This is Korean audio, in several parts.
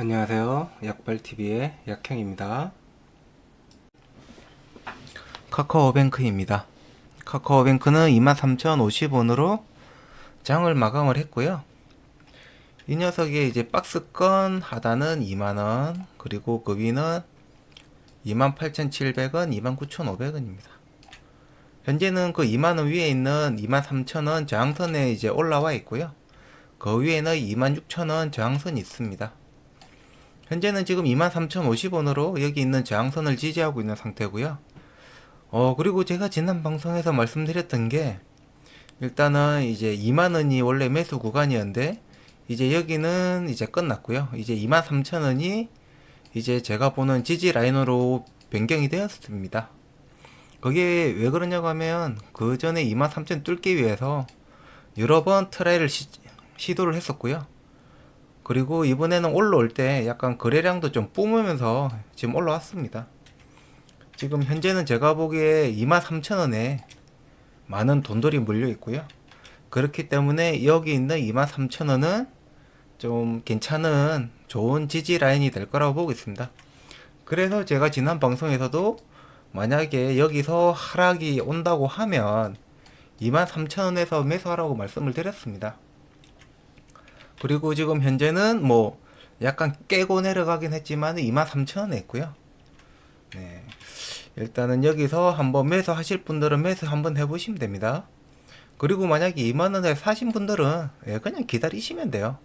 안녕하세요. 약발TV의 약형입니다. 카카오뱅크입니다. 카카오뱅크는 23,050원으로 장을 마감을 했고요. 이 녀석의 이제 박스권 하단은 2만원, 그리고 그 위는 28,700원, 29,500원입니다. 현재는 그 2만원 위에 있는 23,000원 저항선에 이제 올라와 있고요. 그 위에는 26,000원 저항선이 있습니다. 현재는 지금 23,050원으로 여기 있는 저항선을 지지하고 있는 상태고요. 어, 그리고 제가 지난 방송에서 말씀드렸던 게 일단은 이제 2만원이 원래 매수 구간이었는데 이제 여기는 이제 끝났고요. 이제 23,000원이 이제 제가 보는 지지 라인으로 변경이 되었습니다. 그게 왜 그러냐고 하면 그 전에 23,000 뚫기 위해서 여러 번 트라이를 시, 시도를 했었고요. 그리고 이번에는 올라올 때 약간 거래량도 좀 뿜으면서 지금 올라왔습니다. 지금 현재는 제가 보기에 23,000원에 많은 돈들이 물려 있고요. 그렇기 때문에 여기 있는 23,000원은 좀 괜찮은 좋은 지지 라인이 될 거라고 보고 있습니다. 그래서 제가 지난 방송에서도 만약에 여기서 하락이 온다고 하면 23,000원에서 매수하라고 말씀을 드렸습니다. 그리고 지금 현재는 뭐 약간 깨고 내려가긴 했지만 23,000원에 있고요. 네. 일단은 여기서 한번 매수 하실 분들은 매수 한번 해보시면 됩니다. 그리고 만약에 2만원에 사신 분들은 예, 그냥 기다리시면 돼요.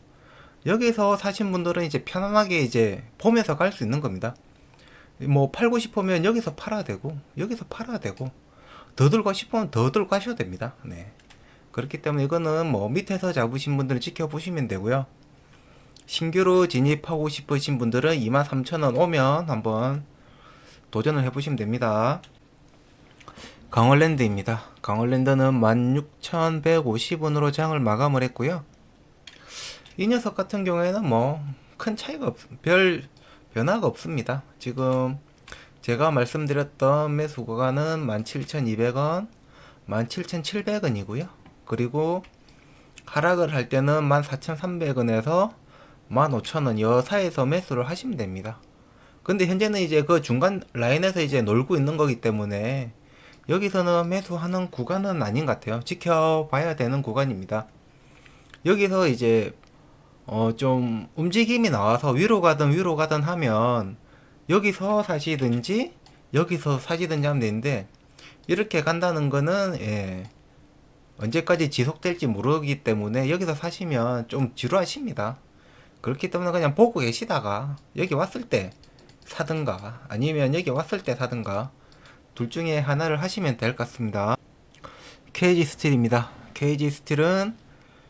여기서 사신 분들은 이제 편안하게 이제 보면서 갈 수 있는 겁니다. 뭐 팔고 싶으면 여기서 팔아야 되고 여기서 팔아야 되고 더 들고 싶으면 더 들고 가셔도 됩니다. 네. 그렇기 때문에 이거는 뭐 밑에서 잡으신 분들은 지켜보시면 되고요. 신규로 진입하고 싶으신 분들은 23,000원 오면 한번 도전을 해보시면 됩니다. 강월랜드입니다. 강월랜드는 16,150원으로 장을 마감을 했고요. 이 녀석 같은 경우에는 뭐 큰 차이가 없, 별 변화가 없습니다. 지금 제가 말씀드렸던 매수 구간은 17,200원, 17,700원이고요. 그리고 하락을 할 때는 14,300원에서 15,000원 여 사이에서 매수를 하시면 됩니다. 근데 현재는 이제 그 중간 라인에서 이제 놀고 있는 거기 때문에 여기서는 매수하는 구간은 아닌 것 같아요. 지켜봐야 되는 구간입니다. 여기서 이제 어 좀 움직임이 나와서 위로 가든 위로 가든 하면 여기서 사시든지 여기서 사시든지 하면 되는데 이렇게 간다는 거는 예 언제까지 지속될지 모르기 때문에 여기서 사시면 좀 지루하십니다. 그렇기 때문에 그냥 보고 계시다가 여기 왔을 때 사든가 아니면 여기 왔을 때 사든가 둘 중에 하나를 하시면 될 것 같습니다. KG 스틸입니다. KG 스틸은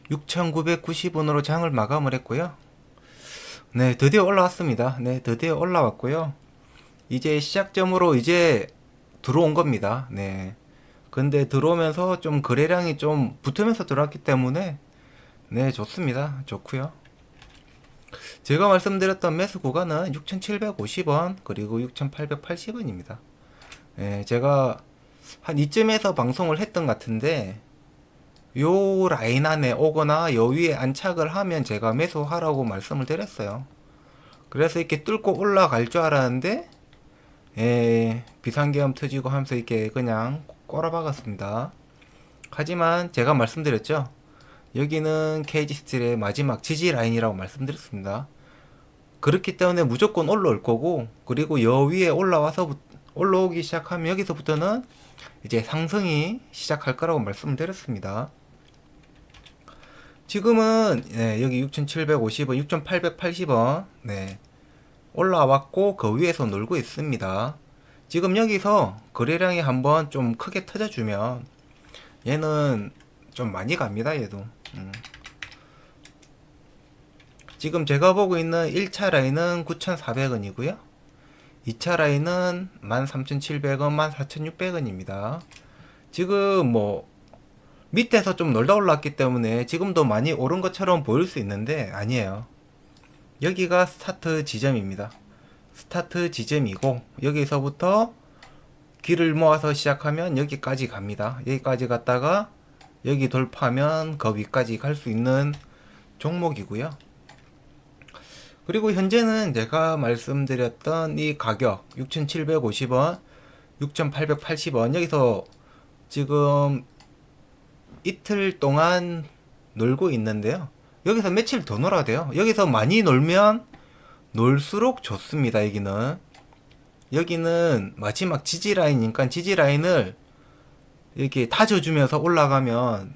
6,990원으로 장을 마감을 했고요. 네, 드디어 올라왔습니다. 네, 드디어 올라왔고요. 이제 시작점으로 이제 들어온 겁니다. 네. 근데 들어오면서 좀 거래량이 좀 붙으면서 들어왔기 때문에 네, 좋습니다. 좋고요. 제가 말씀드렸던 매수 구간은 6,750원 그리고 6,880원입니다. 예, 제가 한 이쯤에서 방송을 했던 것 같은데 요 라인 안에 오거나 요 위에 안착을 하면 제가 매수하라고 말씀을 드렸어요. 그래서 이렇게 뚫고 올라갈 줄 알았는데 예, 비상계엄 터지고 하면서 이렇게 그냥 꼬라박았습니다. 하지만 제가 말씀드렸죠. 여기는 케이지 스틸의 마지막 지지 라인이라고 말씀드렸습니다. 그렇기 때문에 무조건 올라올 거고 그리고 여 위에 올라와서 올라오기 시작하면 여기서부터는 이제 상승이 시작할 거라고 말씀드렸습니다. 지금은 네, 여기 6,750원, 6,880원 네, 올라왔고 그 위에서 놀고 있습니다. 지금 여기서 거래량이 한번 좀 크게 터져주면 얘는 좀 많이 갑니다 얘도. 음. 지금 제가 보고 있는 1차 라인은 9,400원 이고요. 2차 라인은 13,700원, 14,600원입니다. 지금 뭐 밑에서 좀 놀다 올랐기 때문에 지금도 많이 오른 것처럼 보일 수 있는데 아니에요. 여기가 스타트 지점입니다 스타트 지점이고 여기서부터 길을 모아서 시작하면 여기까지 갑니다 여기까지 갔다가 여기 돌파하면 그 위까지 갈 수 있는 종목이고요. 그리고 현재는 제가 말씀드렸던 이 가격 6,750원, 6,880원 여기서 지금 이틀 동안 놀고 있는데요. 여기서 며칠 더 놀아야 돼요. 여기서 많이 놀면 놀수록 좋습니다. 여기는 여기는 마지막 지지 라인이니까 지지 라인을 이렇게 다져주면서 올라가면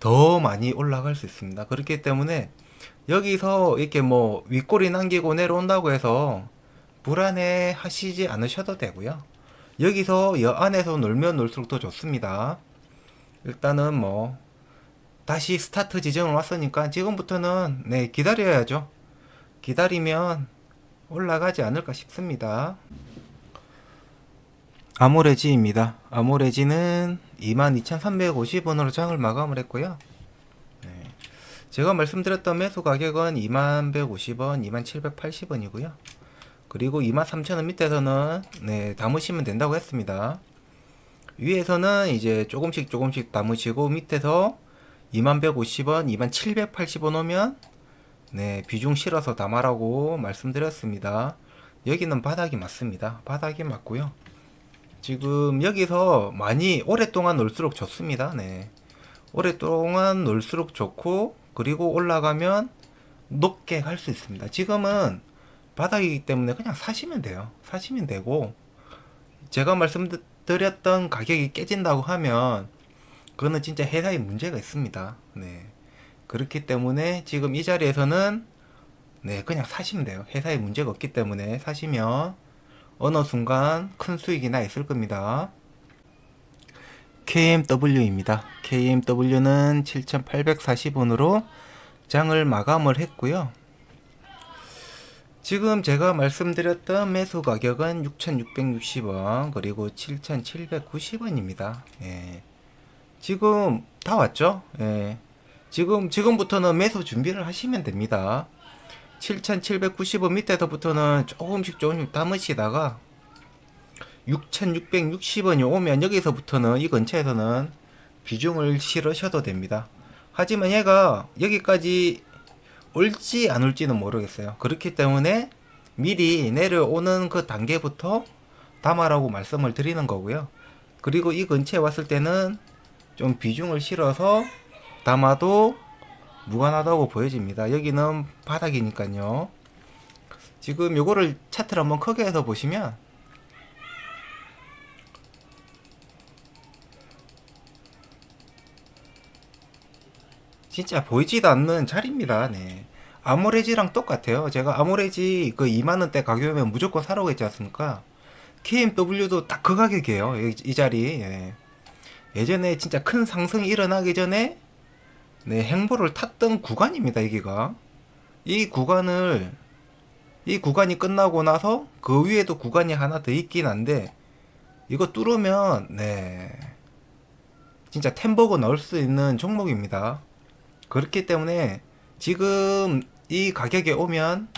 더 많이 올라갈 수 있습니다. 그렇기 때문에 여기서 이렇게 뭐 윗골이 남기고 내려온다고 해서 불안해 하시지 않으셔도 되고요. 여기서 여 안에서 놀면 놀수록 더 좋습니다. 일단은 뭐 다시 스타트 지점을 왔으니까 지금부터는 네 기다려야죠. 기다리면 올라가지 않을까 싶습니다. 아모레지입니다. 아모레지는 22,350원으로 장을 마감을 했고요. 네. 제가 말씀드렸던 매수 가격은 2150원, 2780원이고요. 그리고 23,000원 밑에서는 네, 담으시면 된다고 했습니다. 위에서는 이제 조금씩 조금씩 담으시고 밑에서 2150원, 2780원 오면 네, 비중 실어서 담아라고 말씀드렸습니다. 여기는 바닥이 맞습니다. 바닥이 맞고요. 지금 여기서 많이 오랫동안 놀수록 좋습니다. 네. 오랫동안 놀수록 좋고 그리고 올라가면 높게 갈 수 있습니다. 지금은 바닥이기 때문에 그냥 사시면 돼요. 사시면 되고 제가 말씀드렸던 가격이 깨진다고 하면 그거는 진짜 회사에 문제가 있습니다. 네. 그렇기 때문에 지금 이 자리에서는 네, 그냥 사시면 돼요. 회사에 문제가 없기 때문에 사시면 어느 순간 큰 수익이 나 있을 겁니다. KMW입니다. KMW는 7,840원으로 장을 마감을 했고요. 지금 제가 말씀드렸던 매수 가격은 6,660원 그리고 7,790원입니다. 예. 지금 다 왔죠? 예. 지금 지금부터는 매수 준비를 하시면 됩니다. 7,790원 밑에서부터는 조금씩 조금씩 담으시다가 6,660원이 오면 여기서부터는 이 근처에서는 비중을 실으셔도 됩니다. 하지만 얘가 여기까지 올지 안 올지는 모르겠어요. 그렇기 때문에 미리 내려오는 그 단계부터 담아라고 말씀을 드리는 거고요. 그리고 이 근처에 왔을 때는 좀 비중을 실어서 담아도 무관하다고 보여집니다. 여기는 바닥이니까요. 지금 요거를 차트를 한번 크게 해서 보시면 진짜 보이지도 않는 자리입니다. 네. 아모레지랑 똑같아요. 제가 아모레지 그 2만원대 가격이면 무조건 사라고 했지 않습니까? KMW도 딱 그 가격이에요. 이, 이 자리. 예. 예전에 진짜 큰 상승이 일어나기 전에 네, 행보를 탔던 구간입니다, 여기가. 이 구간을, 이 구간이 끝나고 나서 그 위에도 구간이 하나 더 있긴 한데, 이거 뚫으면, 네. 진짜 템버거 넣을 수 있는 종목입니다. 그렇기 때문에 지금 이 가격에 오면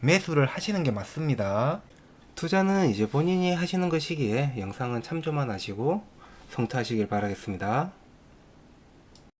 매수를 하시는 게 맞습니다. 투자는 이제 본인이 하시는 것이기에 영상은 참조만 하시고 성투하시길 바라겠습니다.